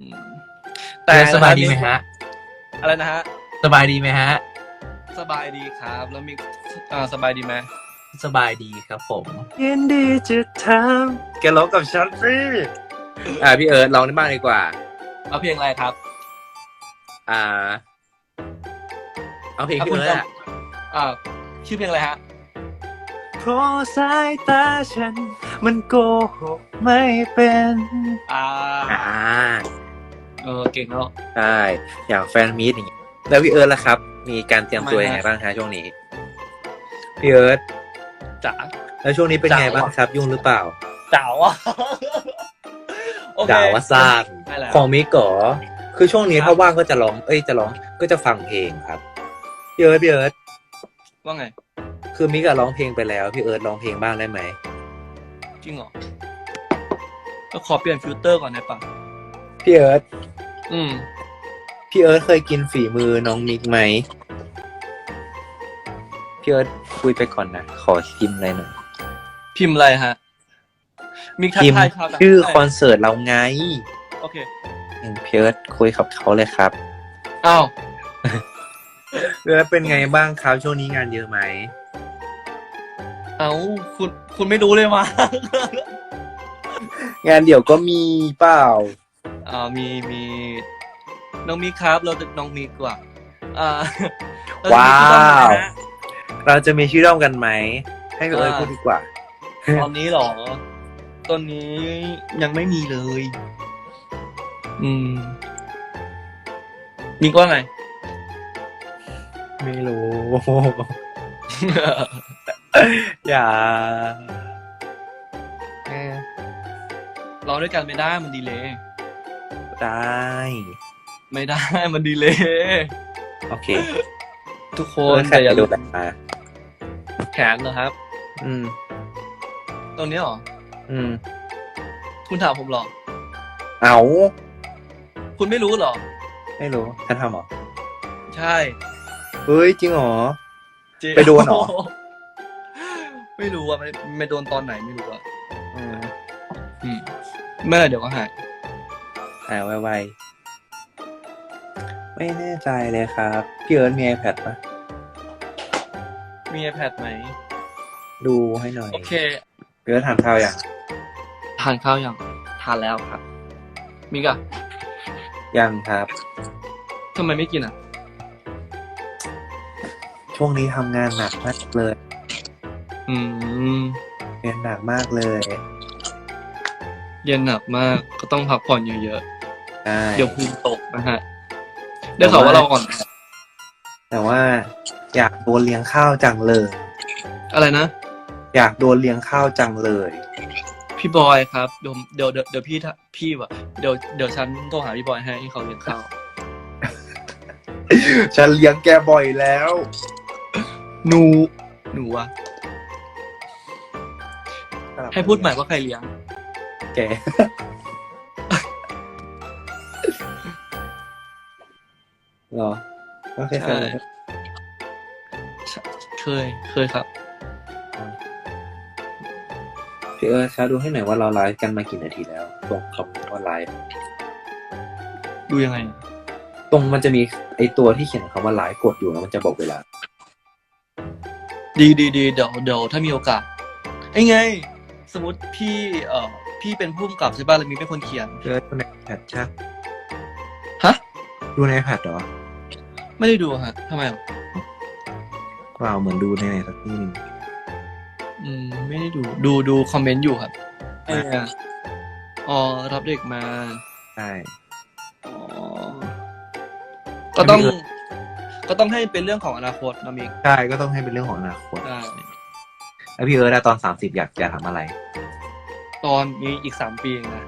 อืมแต่สบายดีไหมฮะ อะไรนะฮะ สบายดีไหมฮะ สบายดีครับ แล้วมีอ่าสบายดีไหมสบายดีครับผม ยินดีจะทำแกร้องกับฉันสิอ่าพี่เอิร์ธร้องได้บ้างดีกว่า เอาเพลงอะไรครับอ่า เอาเพลงอะพี่คุณเอิร์ธจอะอ่าชื่อเพลงอะไรฮะ เพราะสายตาฉัน มันโกหกไม่เป็น อ่า อ่า เออเก่งเนาะใช่อย่างแฟนมีตอย่างเงี้ยแล้วพี่เอิร์ธล่ะครับ มีการเตรียมตัวทำไมยังไงฮะบ้างคะช่วงนี้พี่เอิร์ธจ๋าแล้วช่วงนี้เป็นไงจ๋าบ้างครับ ยุ่งหรือเปล่าจ๋าวอะโอเคด่าว่าซ่านใช่แล้วของมิกก่อคือช่วงนี้ครับถ้าว่างก็จะร้อง เอ้ยจะร้องก็จะฟังเพลงครับพี่เอิร์ธพี่เอิร์ธว่าไง คือมิกอะร้องเพลงไปแล้วพี่เอิร์ธร้องเพลงบ้างได้ไหมจริงเหรอก็ขอเปลี่ยนฟิลเตอร์ก่อนได้ปะพี่เอิร์ธ อืม พี่เอิร์ธเคยกินฝีมือน้องมิกไหมพี่เอิร์ธคุยไปก่อนนะ ขอชิมอะไรหน่อยพิมพ์อะไรฮะมีทักพิมพ์ทายชาวต่างชื่อชาติคอนเสิร์ตเราไงโอเค พี่เอิร์ธคุยกับเขาเลยครับอ้าวพี่เอิร์ธเป็นไงบ้างครับช่วงนี้งานเยอะไหม เอ้า คุณ คุณไม่รู้เลยมา งานเดี๋ยวก็มีเปล่า อ่ามีมีน้องมีครับเราจะน้องมีกว่าอ่าเรจะว้ามีที่บ้นวนะฮะ เราจะมีชื่อร่วมกันไหม ให้พี่เอิร์ธอ่า พูดดีกว่า ตอนนี้เหรอ ตอนนี้ยังไม่มีเลย อืมมีก็ไง ไม่รู้ อย่าเอ้ยเราด้วยกันไม่ได้มันดีเลย ได้ ไม่ได้ มันดีเลยโอเคทุกคเอนอใครแต่อย่าจะลืดูมแบบมาแขนนะครับ อืม ตรงนี้เหรอ อืม คุณถามผมเหรอ เอาคุณไม่รู้เหรอ ไม่รู้ฉันทำเหรอ ใช่ เฮ้ย จริงเหรอเจ๊ไปโดนเหรอ ไม่รู้อะไม่ไม่โดนตอนไหนไม่รู้อะอืมอืมเมื่อไหร่เดี๋ยวก็หาย หายไวๆ ไม่แน่ใจเลยครับ พี่เอิร์ธมี iPad ปะมี iPad ไหม ดูให้หน่อยโอเค พี่เอิร์ธทานข้าวยังทานข้าวยังทานแล้วครับ มิกอะยังครับ ทำไมไม่กินอะช่วงนี้ทำงานหนักมากเลยอืม เรียนหนักมากเลย เรียนหนักมากก็ต้องพักผ่อนเยอะ ใช่ๆเดี๋ยวภูมิตกนะฮะได้ข่าวว่าเราก่อน แต่ว่า อยากโดนเลี้ยงข้าวจังเลย อะไรนะ อยากโดนเลี้ยงข้าวจังเลย พี่บอยครับเดี๋ยวเดี๋ยวเดี๋ยวเดี๋ยวพี่ถ้าพี่วะเดี๋ยวเดี๋ยวฉันโทรหาพี่บอยให้ให้เขาเลี้ยงข้าวฉันเลี้ยงแกบ่อยแล้ว หนูหนูวะให้พูดใหม่ว่าใครเลี้ยงแก เหรอโอเคครับใช่เคยเคยครับพี่เอิร์ธครับดูให้หน่อยว่าเราไลฟ์กันมากี่นาทีแล้ว ตรงคำว่าไลฟ์ดูยังไง ตรงมันจะมีไอตัวที่เขียนคำว่าไลฟ์กดอยู่แล้วมันจะบอกเวลา ดีดีดีเดี๋ยวเดี๋ยวถ้ามีโอกาสไอ้ไง สมมติพี่เอ่อพี่เป็นผู้กำกับใช่ป่ะแล้วมีเป็นคนเขียนพี่เอิร์ธดูในแพดใช่ฮะดูในแพดเหรอ ไม่ได้ดูฮะทำไมอะว้าวเหมือนดูในไหนสักที่หนึงอืม ไม่ได้ดู ดูดูคอมเมนต์อยู่ครับอ่าไอ้เนี่ยอ๋อรับเด็กมาใช่อ๋อก็ต้องไม่มีก็ต้องให้เป็นเรื่องของอนาคตนะมิกใช่ก็ต้องให้เป็นเรื่องของอนาคตได้แล้วพี่เอิร์ธอะตอนสามสิบอยากจะทำอะไร ตอนนี้อีกสามปีเองนะ